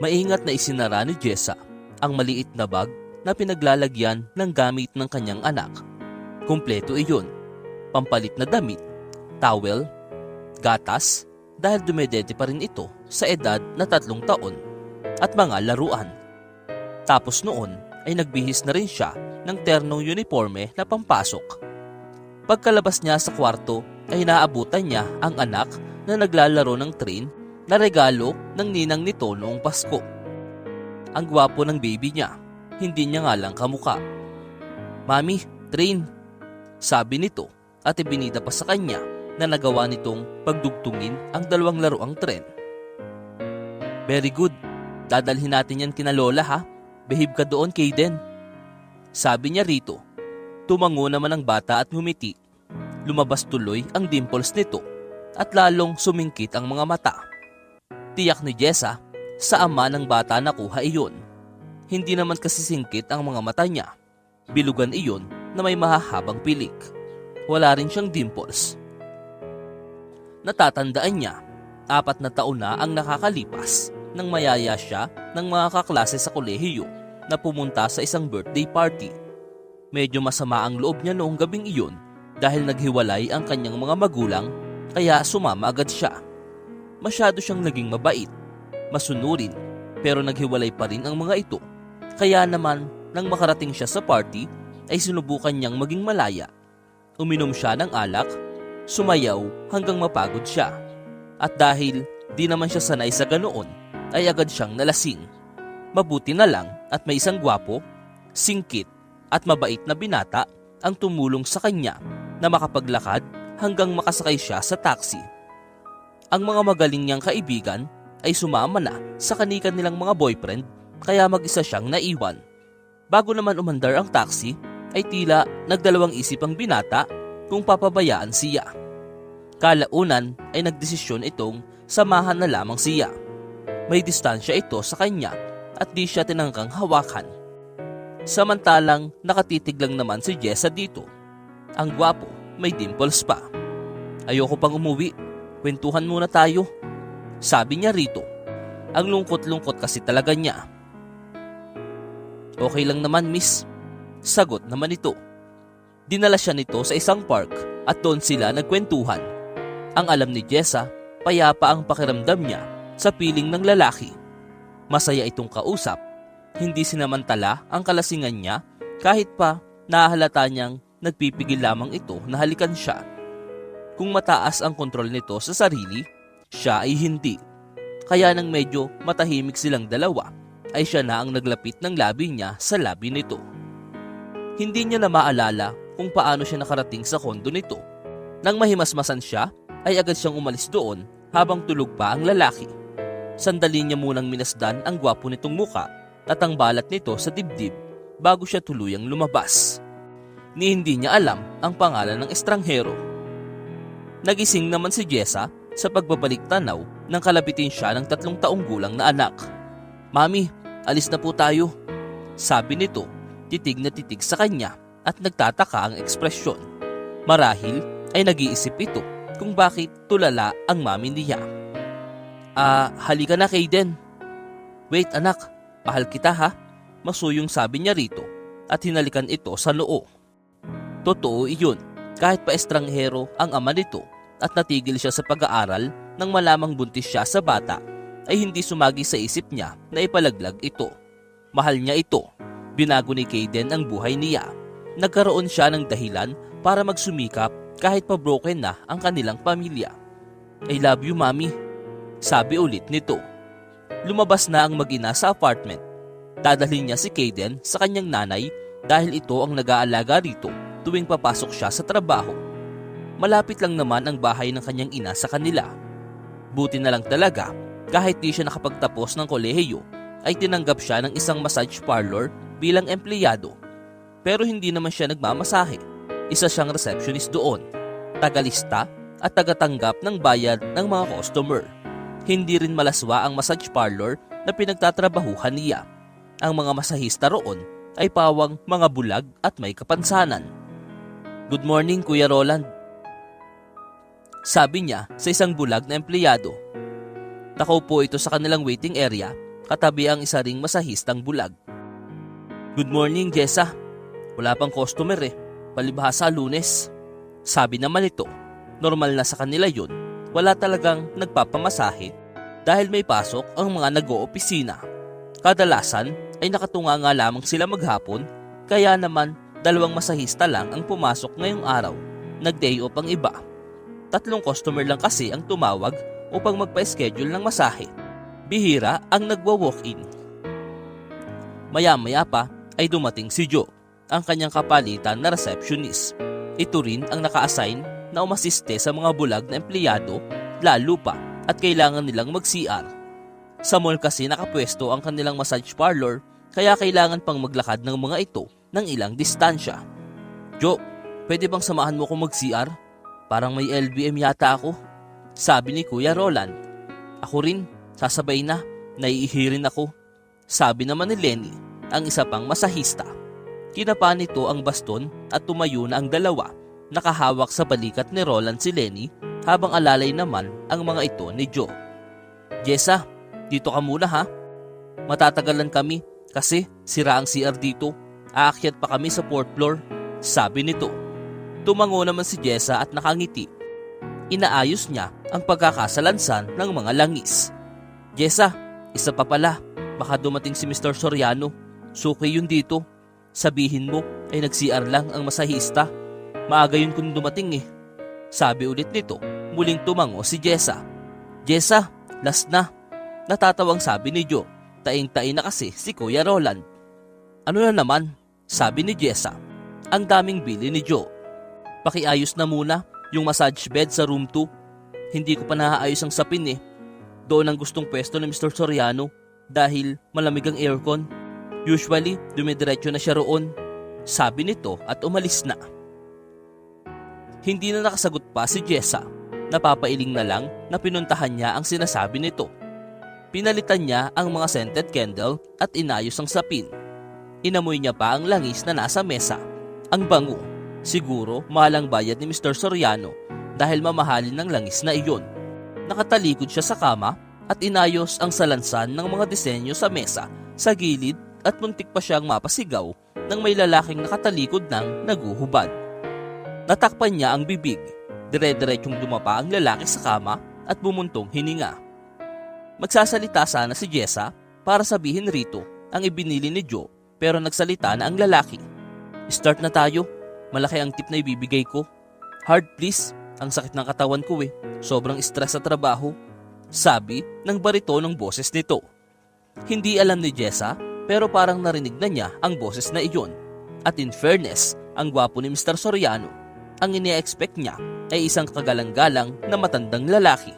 Maingat na isinara ni Jessa ang maliit na bag na pinaglalagyan ng gamit ng kanyang anak. Kumpleto iyon. Pampalit na damit, towel, gatas, dahil dumedete pa rin ito sa edad na tatlong taon at mga laruan. Tapos noon ay nagbihis na rin siya ng ternong uniforme na pampasok. Pagkalabas niya sa kwarto ay naabutan niya ang anak na naglalaro ng train na regalo ng ninang nito noong Pasko. Ang gwapo ng baby niya, hindi niya nga lang kamuka. Mami, train, sabi nito at ibinida pa sa kanya na nagawa nitong pagdugtungin ang dalawang laruang tren. Very good, dadalhin natin yan kina Lola ha. Behave ka doon, Kaden. Sabi niya rito. Tumango naman ang bata at humiti. Lumabas tuloy ang dimples nito at lalong sumingkit ang mga mata. Tiyak ni Jessa sa ama ng bata nakuha iyon. Hindi naman kasi singkit ang mga mata niya. Bilugan iyon na may mahahabang pilik. Wala rin siyang dimples. Natatandaan niya, apat na taon na ang nakakalipas nang mayaya siya ng mga kaklase sa kolehiyo na pumunta sa isang birthday party. Medyo masama ang loob niya noong gabing iyon dahil naghiwalay ang kanyang mga magulang kaya sumama agad siya. Masyado siyang naging mabait, masunurin, pero naghiwalay pa rin ang mga ito. Kaya naman, nang makarating siya sa party, ay sinubukan niyang maging malaya. Uminom siya ng alak, sumayaw hanggang mapagod siya. At dahil di naman siya sanay sa ganoon, ay agad siyang nalasing. Mabuti na lang at may isang gwapo, singkit at mabait na binata ang tumulong sa kanya na makapaglakad hanggang makasakay siya sa taxi. Ang mga magaling niyang kaibigan ay sumama na sa kanikan nilang mga boyfriend kaya mag-isa siyang naiwan. Bago naman umandar ang taxi, ay tila nagdalawang isip ang binata kung papabayaan siya. Kalaunan ay nagdesisyon itong samahan na lamang siya. May distansya ito sa kanya at di siya tinangkang hawakan. Samantalang nakatitig lang naman si Jessa dito. Ang gwapo, may dimples pa. Ayoko pang umuwi, kwentuhan muna tayo. Sabi niya rito. Ang lungkot-lungkot kasi talaga niya. Okay lang naman miss. Sagot naman ito. Dinala siya nito sa isang park at doon sila nagkwentuhan. Ang alam ni Jessa, payapa ang pakiramdam niya sa piling ng lalaki. Masaya itong kausap. Hindi sinamantala ang kalasingan niya kahit pa nahalata niyang nagpipigil lamang ito na halikan siya. Kung mataas ang kontrol nito sa sarili, siya ay hindi. Kaya nang medyo matahimik silang dalawa, ay siya na ang naglapit ng labi niya sa labi nito. Hindi niya na maalala kung paano siya nakarating sa kondo nito. Nang mahimasmasan siya, ay agad siyang umalis doon habang tulog pa ang lalaki. Sandali niya munang minasdan ang gwapo nitong muka at ang balat nito sa dibdib bago siya tuluyang lumabas. Ni hindi niya alam ang pangalan ng estranghero. Nagising naman si Jessa sa pagbabalik tanaw nang kalabitin siya ng tatlong taong gulang na anak. Mami, alis na po tayo. Sabi nito, titig na titig sa kanya at nagtataka ang ekspresyon. Marahil ay nag-iisip ito kung bakit tulala ang mami niya. Ah, halika na Kaden. Wait anak, mahal kita ha. Masuyong sabi niya rito at hinalikan ito sa noo. Totoo iyon, kahit pa estranghero ang ama nito at natigil siya sa pag-aaral nang malamang buntis siya sa bata ay hindi sumagi sa isip niya na ipalaglag ito. Mahal niya ito. Binago ni Kaden ang buhay niya. Nagkaroon siya ng dahilan para magsumikap kahit pa broken na ang kanilang pamilya. I love you, Mami. Sabi ulit nito. Lumabas na ang magina sa apartment. Dadalhin niya si Kaden sa kanyang nanay dahil ito ang nag-aalaga rito tuwing papasok siya sa trabaho. Malapit lang naman ang bahay ng kanyang ina sa kanila. Buti na lang talaga kahit di siya nakapagtapos ng kolehiyo ay tinanggap siya ng isang massage parlor bilang empleyado. Pero hindi naman siya nagmamasahe. Isa siyang receptionist doon, tagalista at tagatanggap ng bayad ng mga customer. Hindi rin malaswa ang massage parlor na pinagtatrabahuhan niya. Ang mga masahista roon ay pawang mga bulag at may kapansanan. Good morning, Kuya Roland. Sabi niya sa isang bulag na empleyado. Nakaupo ito sa kanilang waiting area katabi ang isa ring masahistang bulag. Good morning, Jessa. Wala pang customer eh. Palibhasa lunes. Sabi naman ito, normal na sa kanila yun. Wala talagang nagpapamasahe dahil may pasok ang mga nag-oopisina. Kadalasan ay nakatunga nga lamang sila maghapon kaya naman dalawang masahista lang ang pumasok ngayong araw. Nag-day off ang iba. Tatlong customer lang kasi ang tumawag upang magpa-schedule ng masahe. Bihira ang nagwa-walk-in. Maya-maya pa ay dumating si Joe, ang kanyang kapalitan na receptionist. Ito rin ang naka-assign na umasiste sa mga bulag na empleyado, lalo pa at kailangan nilang mag-CR. Sa mall kasi nakapwesto ang kanilang massage parlor kaya kailangan pang maglakad ng mga ito ng ilang distansya. Joe, pwede bang samahan mo ko mag-CR? Parang may LBM yata ako. Sabi ni Kuya Roland. Ako rin, sasabay na, naiihirin ako. Sabi naman ni Lenny, ang isa pang masahista. Kinapa nito ang baston at tumayo na ang dalawa. Nakahawak sa balikat ni Roland si Lenny habang alalay naman ang mga ito ni Joe. Jessa, dito ka muna ha. Matatagalan kami kasi sira ang CR dito. Aakyat pa kami sa fourth floor, sabi nito. Tumango naman si Jessa at nakangiti. Inaayos niya ang pagkakasalansan ng mga langis. Jessa, isa pa pala, baka dumating si Mr. Soriano. Suki yun dito. Sabihin mo ay nag-CR lang ang masahista. Maaga yun kung dumating eh. Sabi ulit nito, muling tumango si Jessa. Jessa, last na. Natatawang sabi ni Joe. Taing-tain na kasi si Kuya Roland. Ano na naman? Sabi ni Jessa. Ang daming bili ni Joe. Pakiayos na muna yung massage bed sa room 2. Hindi ko pa naaayos ang sapin eh. Doon ang gustong pwesto ni Mr. Soriano dahil malamig ang aircon. Usually, dumidiretso na siya roon. Sabi nito at umalis na. Hindi na nakasagot pa si Jessa. Napapailing na lang na pinuntahan niya ang sinasabi nito. Pinalitan niya ang mga scented candle at inayos ang sapin. Inamoy niya pa ang langis na nasa mesa. Ang bango. Siguro mahal ang bayad ni Mr. Soriano dahil mamahalin ng langis na iyon. Nakatalikod siya sa kama at inayos ang salansan ng mga disenyo sa mesa sa gilid at muntik pa siyang mapasigaw nang may lalaking nakatalikod ng naguhubad. Natakpan niya ang bibig. Dire-diretsyong dumapa ang lalaki sa kama at bumuntong hininga. Magsasalita sana si Jessa para sabihin rito ang ibinili ni Joe pero nagsalita na ang lalaki. Start na tayo. Malaki ang tip na ibibigay ko. Hard please. Ang sakit ng katawan ko eh. Sobrang stress sa trabaho. Sabi ng barito ng boses nito. Hindi alam ni Jessa pero parang narinig na niya ang boses na iyon. At in fairness, ang gwapo ni Mr. Soriano ang ini-expect niya ay isang kagalang-galang na matandang lalaki.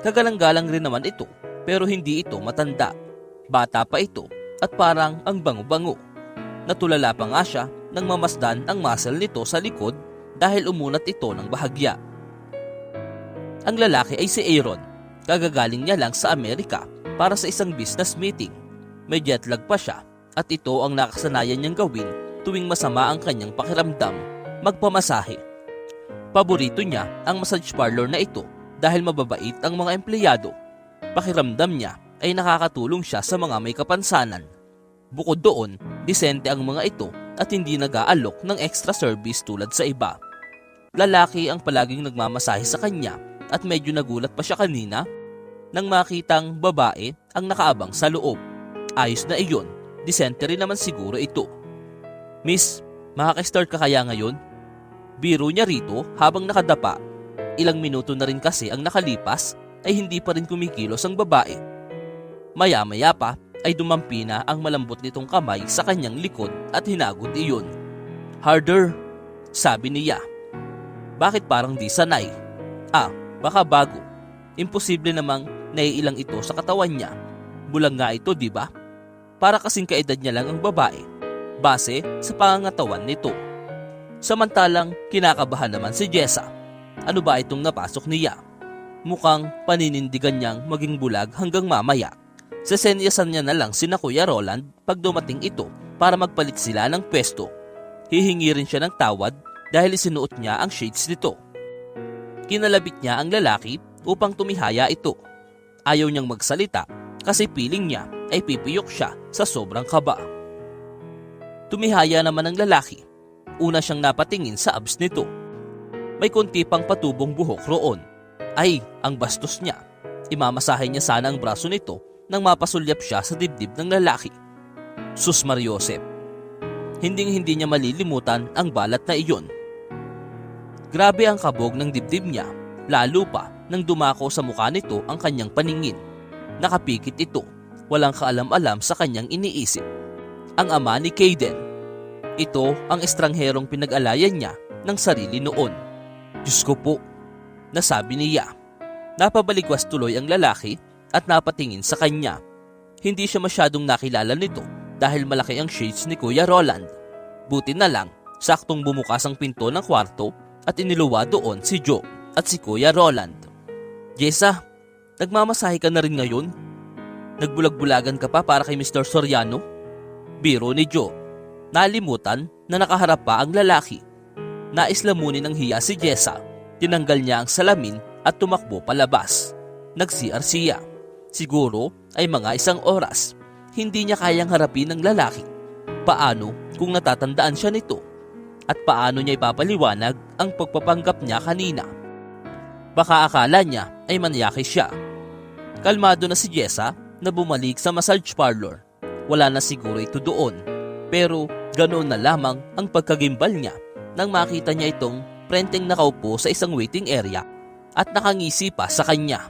Kagalang-galang rin naman ito pero hindi ito matanda. Bata pa ito at parang ang bango-bango. Natulala pa nga siya nang mamasdan ang muscle nito sa likod dahil umunat ito ng bahagya. Ang lalaki ay si Aaron. Kagagaling niya lang sa Amerika para sa isang business meeting. May jet lag pa siya at ito ang nakasanayan niyang gawin tuwing masama ang kanyang pakiramdam magpamasahe. Paborito niya ang massage parlor na ito dahil mababait ang mga empleyado. Pakiramdam niya ay nakakatulong siya sa mga may kapansanan. Bukod doon, disente ang mga ito at hindi nag-aalok ng extra service tulad sa iba. Lalaki ang palaging nagmamasahe sa kanya at medyo nagulat pa siya kanina nang makitang babae ang nakaabang sa loob. Ayos na iyon, disente rin naman siguro ito. Miss, makaka-start ka kaya ngayon? Biro niya rito habang nakadapa. Ilang minuto na rin kasi ang nakalipas ay hindi pa rin kumikilos ang babae. Maya-maya pa ay dumampi na ang malambot nitong kamay sa kanyang likod at hinagod iyon. Harder, sabi niya. Bakit parang di sanay? Ah, baka bago. Imposible namang naiilang ito sa katawan niya. Bulang nga ito, di ba? Para kasing kaedad niya lang ang babae. Base sa pangangatawan nito. Samantalang kinakabahan naman si Jessa. Ano ba itong napasok niya? Mukhang paninindigan niyang maging bulag hanggang mamaya. Sesenyasan niya na lang si Kuya Roland pag dumating ito para magpalit sila ng pwesto. Hihingi rin siya ng tawad dahil isinuot niya ang shades nito. Kinalabit niya ang lalaki upang tumihaya ito. Ayaw niyang magsalita kasi piling niya ay pipiyok siya sa sobrang kaba. Tumihaya naman ang lalaki. Una siyang napatingin sa abs nito. May konti pang patubong buhok roon. Ay, ang bastos niya. Imamasahe niya sana ang braso nito nang mapasulyap siya sa dibdib ng lalaki. Sus Mariosep. Hinding hindi niya malilimutan ang balat na iyon. Grabe ang kabog ng dibdib niya, lalo pa nang dumako sa mukha nito ang kanyang paningin. Nakapikit ito, walang kaalam-alam sa kanyang iniisip. Ang ama ni Kaden. Ito ang estrangherong pinag-alayan niya ng sarili noon. Diyos ko po, nasabi niya. Napabaligwas tuloy ang lalaki at napatingin sa kanya. Hindi siya masyadong nakilala nito dahil malaki ang shades ni Kuya Roland. Buti na lang, saktong bumukas ang pinto ng kwarto at iniluwa doon si Joe at si Kuya Roland. Jessa, nagmamasahe ka na rin ngayon? Nagbulag-bulagan ka pa para kay Mr. Soriano? Biro ni Joe. Nalimutan na nakaharap pa ang lalaki. Naislamunin ng hiya si Jessa. Tinanggal niya ang salamin at tumakbo palabas. Nag-CR siya. Siguro ay mga isang oras. Hindi niya kayang harapin ng lalaki. Paano kung natatandaan siya nito? At paano niya ipapaliwanag ang pagpapanggap niya kanina? Baka akala niya ay manyaki siya. Kalmado na si Jessa na bumalik sa massage parlor. Wala na siguro ito doon. Pero ganoon na lamang ang pagkagimbal niya nang makita niya itong prenteng nakaupo sa isang waiting area at nakangisi pa sa kanya.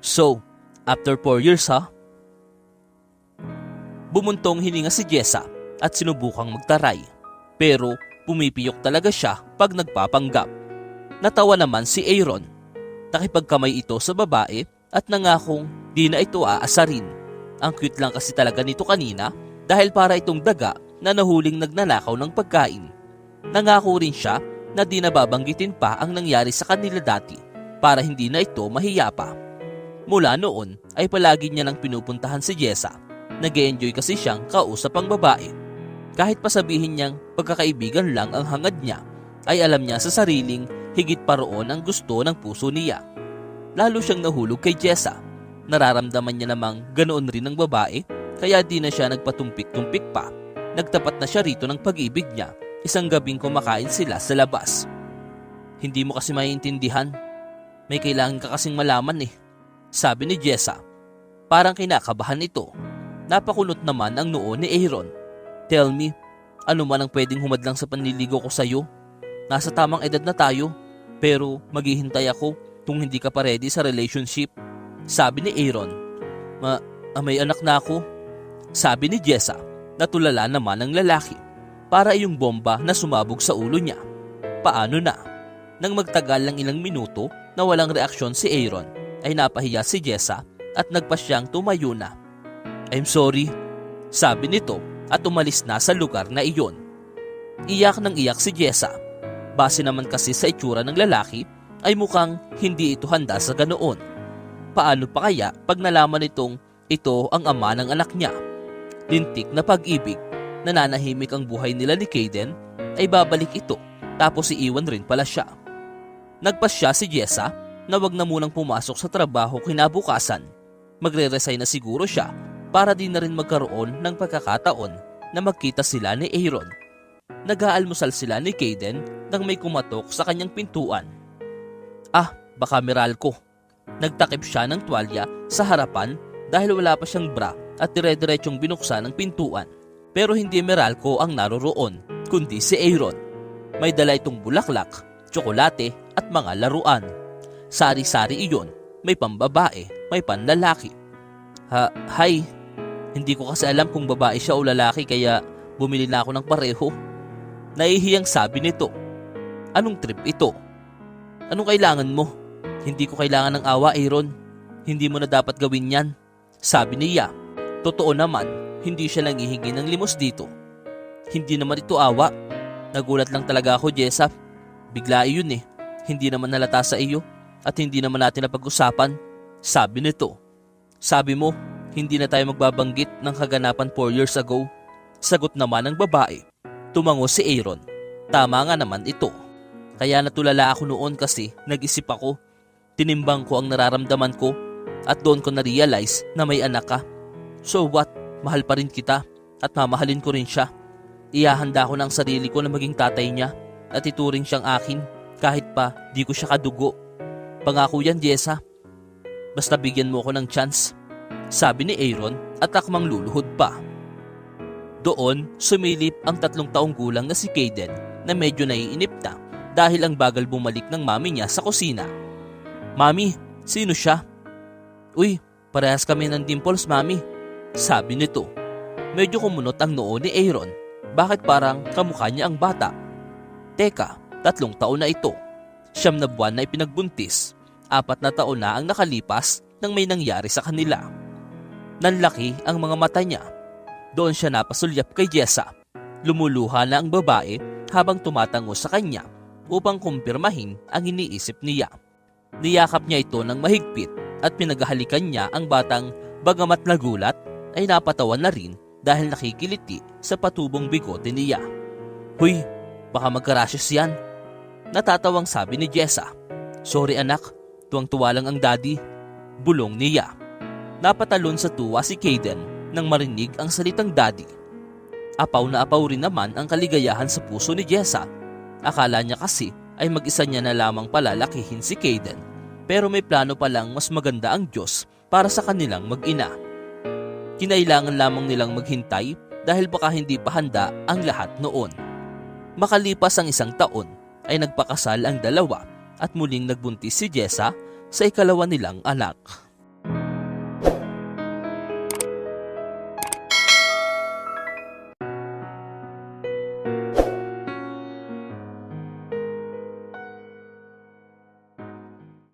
So, after 4 years ha? Bumuntong hininga si Jessa at sinubukang magtaray. Pero pumipiyok talaga siya pag nagpapanggap. Natawa naman si Aaron. Nakipagkamay ito sa babae at nangakong di na ito aasarin. Ang cute lang kasi talaga nito kanina dahil para itong daga na nahuling nagnanakaw ng pagkain. Nangako rin siya na di nababanggitin pa ang nangyari sa kanila dati para hindi na ito mahiya pa. Mula noon ay palagi niya nang pinupuntahan si Jessa. nag enjoy kasi siyang kausap ang babae. Kahit pa sabihin niyang pagkakaibigan lang ang hangad niya, ay alam niya sa sariling higit pa roon ang gusto ng puso niya. Lalo siyang nahulog kay Jessa. Nararamdaman niya namang ganoon rin ang babae, kaya di na siya nagpatumpik-tumpik pa. Nagtapat na siya rito ng pag-ibig niya, isang gabing kumakain sila sa labas. Hindi mo kasi maiintindihan. May kailangan ka kasing malaman eh. Sabi ni Jessa. Parang kinakabahan ito. Napakunot naman ang noo ni Aaron. Tell me, ano man ang pwedeng humadlang sa panliligo ko sa'yo? Nasa tamang edad na tayo, pero maghihintay ako kung hindi ka pa ready sa relationship. Sabi ni Aaron. Ma, ah, may anak na ako. Sabi ni Jessa, natulala naman ang lalaki. Para iyong bomba na sumabog sa ulo niya. Paano na? Nang magtagal ng ilang minuto na walang reaksyon si Aaron, ay napahiya si Jessa at nagpa siyang tumayo na. I'm sorry, sabi nito at umalis na sa lugar na iyon. Iyak ng iyak si Jessa. Base naman kasi sa itsura ng lalaki ay mukhang hindi ito handa sa ganoon. Paano pa kaya pag nalaman nitong ito ang ama ng anak niya? Lintik na pag-ibig, nananahimik ang buhay nila ni Kaden, ay babalik ito tapos iiwan rin pala siya. Nagpasya si Jessa na wag na munang pumasok sa trabaho kinabukasan. Magre-resign na siguro siya para di na rin magkaroon ng pagkakataon na magkita sila ni Aaron. Nag-aalmusal sila ni Kaden nang may kumatok sa kanyang pintuan. Ah, baka Meralco. Nagtakip siya ng tuwalya sa harapan dahil wala pa siyang bra at dire-diretsong binuksan ang pintuan. Pero hindi Meralco ang naroroon, kundi si Aaron. May dala itong bulaklak, tsokolate at mga laruan. Sari-sari iyon, may pambabae, may panlalaki. Ha, hi. Hindi ko kasi alam kung babae siya o lalaki kaya bumili na ako ng pareho. Nahihiyang sabi nito. Anong trip ito? Anong kailangan mo? Hindi ko kailangan ng awa, Aaron. Hindi mo na dapat gawin yan. Sabi niya. Totoo naman, hindi siya nangihingi ng limos dito. Hindi naman ito awa. Nagulat lang talaga ako, Jessa. Bigla iyon eh. Hindi naman nalata sa iyo at hindi naman natin napag-usapan. Sabi nito. Sabi mo, hindi na tayo magbabanggit ng kaganapan 4 years ago. Sagot naman ng babae. Tumango si Aaron. Tama nga naman ito. Kaya natulala ako noon kasi nag-isip ako. Tinimbang ko ang nararamdaman ko at doon ko na-realize na may anak ka. So what? Mahal pa rin kita at mamahalin ko rin siya. Iyahanda ko ng sarili ko na maging tatay niya at ituring siyang akin kahit pa di ko siya kadugo. Pangako yan, Jessa. Basta bigyan mo ko ng chance. Sabi ni Aaron at akmang luluhod pa. Doon, sumilip ang tatlong taong gulang na si Kaden na medyo naiinip na dahil ang bagal bumalik ng mami niya sa kusina. Mami, sino siya? Uy, parehas kami ng dimples, mami. Sabi nito. Medyo kumunot ang noo ni Aaron. Bakit parang kamukha niya ang bata? Teka, tatlong taon na ito. Siyam na buwan na ipinagbuntis. Apat na taon na ang nakalipas nang may nangyari sa kanila. Nanlaki ang mga mata niya. Doon siya napasulyap kay Jessa. Lumuluha na ang babae habang tumatango sa kanya upang kumpirmahin ang iniisip niya. Niyakap niya ito ng mahigpit at pinaghahalikan niya ang batang bagamat nagulat ay napatawan na rin dahil nakikiliti sa patubong bigote niya. Huy, baka magkarashes yan. Natatawang sabi ni Jessa. Sorry anak, tuwang-tuwa lang ang daddy. Bulong niya. Napatalon sa tuwa si Kaden nang marinig ang salitang daddy. Apaw na apaw rin naman ang kaligayahan sa puso ni Jessa. Akala niya kasi ay mag-isa niya na lamang palalakihin si Kaden. Pero may plano palang mas maganda ang Diyos para sa kanilang mag-ina. Kinailangan lamang nilang maghintay dahil baka hindi pa handa ang lahat noon. Makalipas ang isang taon ay nagpakasal ang dalawa at muling nagbuntis si Jessa sa ikalawa nilang anak.